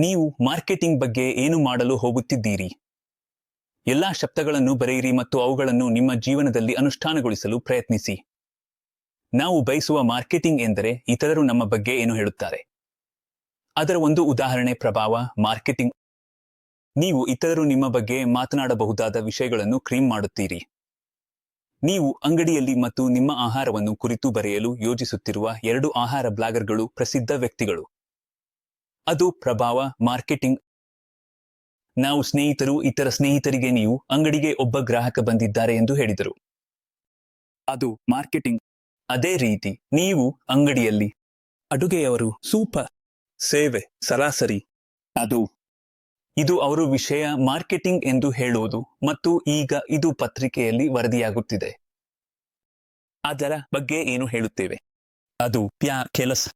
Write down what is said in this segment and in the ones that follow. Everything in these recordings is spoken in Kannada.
ನೀವು ಮಾರ್ಕೆಟಿಂಗ್ ಬಗ್ಗೆ ಏನು ಮಾಡಲು ಹೋಗುತ್ತಿದ್ದೀರಿ? ಎಲ್ಲಾ ಶಬ್ದಗಳನ್ನು ಬರೆಯಿರಿ ಮತ್ತು ಅವುಗಳನ್ನು ನಿಮ್ಮ ಜೀವನದಲ್ಲಿ ಅನುಷ್ಠಾನಗೊಳಿಸಲು ಪ್ರಯತ್ನಿಸಿ. ನಾವು ಬಯಸುವ ಮಾರ್ಕೆಟಿಂಗ್ ಎಂದರೆ ಇತರರು ನಮ್ಮ ಬಗ್ಗೆ ಏನು ಹೇಳುತ್ತಾರೆ? ಅದರ ಒಂದು ಉದಾಹರಣೆ ಪ್ರಭಾವ, ಮಾರ್ಕೆಟಿಂಗ್. ನೀವು ಇತರರು ನಿಮ್ಮ ಬಗ್ಗೆ ಮಾತನಾಡಬಹುದಾದ ವಿಷಯಗಳನ್ನು ಕ್ರೀಮ್ ಮಾಡುತ್ತೀರಿ. ನೀವು ಅಂಗಡಿಯಲ್ಲಿ ಮತ್ತು ನಿಮ್ಮ ಆಹಾರವನ್ನು ಕುರಿತು ಬರೆಯಲು ಯೋಜಿಸುತ್ತಿರುವ ಎರಡು ಆಹಾರ ಬ್ಲಾಗರ್ಗಳು ಪ್ರಸಿದ್ಧ ವ್ಯಕ್ತಿಗಳು. ಅದು ಪ್ರಭಾವ, ಮಾರ್ಕೆಟಿಂಗ್. ನಾವು ಸ್ನೇಹಿತರು, ಇತರ ಸ್ನೇಹಿತರಿಗೆ ನೀವು ಅಂಗಡಿಗೆ ಒಬ್ಬ ಗ್ರಾಹಕ ಬಂದಿದ್ದಾರೆ ಎಂದು ಹೇಳಿದರು. ಅದು ಮಾರ್ಕೆಟಿಂಗ್. ಅದೇ ರೀತಿ ನೀವು ಅಂಗಡಿಯಲ್ಲಿ ಅಡುಗೆಯವರು ಸೂಪರ್ ಸೇವೆ, ಸರಾಸರಿ. ಅದು ಇದು ಅವರು ವಿಷಯ ಮಾರ್ಕೆಟಿಂಗ್ ಎಂದು ಹೇಳುವುದು ಮತ್ತು ಈಗ ಇದು ಪತ್ರಿಕೆಯಲ್ಲಿ ವರದಿಯಾಗುತ್ತಿದೆ. ಅದರ ಬಗ್ಗೆ ಏನು ಹೇಳುತ್ತೇವೆ? ಅದು ಪ್ಯಾ, ಕೆಲಸ.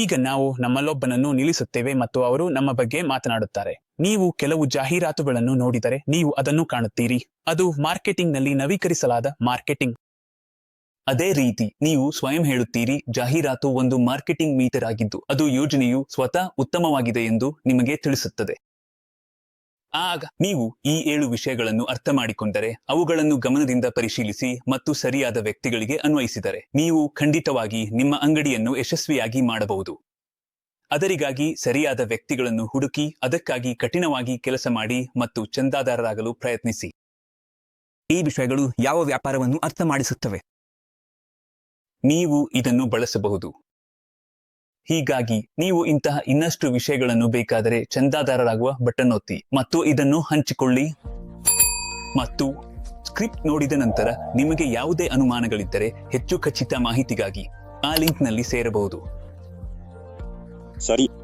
ಈಗ ನಾವು ನಮ್ಮಲ್ಲೊಬ್ಬನನ್ನು ನಿಲ್ಲಿಸುತ್ತೇವೆ ಮತ್ತು ಅವರು ನಮ್ಮ ಬಗ್ಗೆ ಮಾತನಾಡುತ್ತಾರೆ. ನೀವು ಕೆಲವು ಜಾಹೀರಾತುಗಳನ್ನು ನೋಡಿದರೆ ನೀವು ಅದನ್ನು ಕಾಣುತ್ತೀರಿ. ಅದು ಮಾರ್ಕೆಟಿಂಗ್ನಲ್ಲಿ ನವೀಕರಿಸಲಾದ ಮಾರ್ಕೆಟಿಂಗ್. ಅದೇ ರೀತಿ ನೀವು ಸ್ವಯಂ ಹೇಳುತ್ತೀರಿ, ಜಾಹೀರಾತು ಒಂದು ಮಾರ್ಕೆಟಿಂಗ್ ಮೀಟರ್ ಆಗಿದ್ದು, ಅದು ಯೋಜನೆಯು ಸ್ವತಃ ಉತ್ತಮವಾಗಿದೆ ಎಂದು ನಿಮಗೆ ತಿಳಿಸುತ್ತದೆ. ಆಗ ನೀವು ಈ ಏಳು ವಿಷಯಗಳನ್ನು ಅರ್ಥ ಮಾಡಿಕೊಂಡರೆ ಅವುಗಳನ್ನು ಗಮನದಿಂದ ಪರಿಶೀಲಿಸಿ ಮತ್ತು ಸರಿಯಾದ ವ್ಯಕ್ತಿಗಳಿಗೆ ಅನ್ವಯಿಸಿದರೆ ನೀವು ಖಂಡಿತವಾಗಿ ನಿಮ್ಮ ಅಂಗಡಿಯನ್ನು ಯಶಸ್ವಿಯಾಗಿ ಮಾಡಬಹುದು. ಅದರಿಗಾಗಿ ಸರಿಯಾದ ವ್ಯಕ್ತಿಗಳನ್ನು ಹುಡುಕಿ ಅದಕ್ಕಾಗಿ ಕಠಿಣವಾಗಿ ಕೆಲಸ ಮಾಡಿ ಮತ್ತು ಚಂದಾದಾರರಾಗಲು ಪ್ರಯತ್ನಿಸಿ. ಈ ವಿಷಯಗಳು ಯಾವ ವ್ಯಾಪಾರವನ್ನು ಅರ್ಥ ಮಾಡಿಸುತ್ತವೆ? ನೀವು ಇದನ್ನು ಬಳಸಬಹುದು. ಹೀಗಾಗಿ ನೀವು ಇಂತಹ ಇನ್ನಷ್ಟು ವಿಷಯಗಳನ್ನು ಬೇಕಾದರೆ ಚಂದಾದಾರರಾಗುವ ಬಟನ್ ಒತ್ತಿ ಮತ್ತು ಇದನ್ನು ಹಂಚಿಕೊಳ್ಳಿ. ಮತ್ತು ಸ್ಕ್ರಿಪ್ಟ್ ನೋಡಿದ ನಂತರ ನಿಮಗೆ ಯಾವುದೇ ಅನುಮಾನಗಳಿದ್ದರೆ ಹೆಚ್ಚು ಖಚಿತ ಮಾಹಿತಿಗಾಗಿ ಆ ಲಿಂಕ್ನಲ್ಲಿ ಸೇರಬಹುದು. ಸರಿ.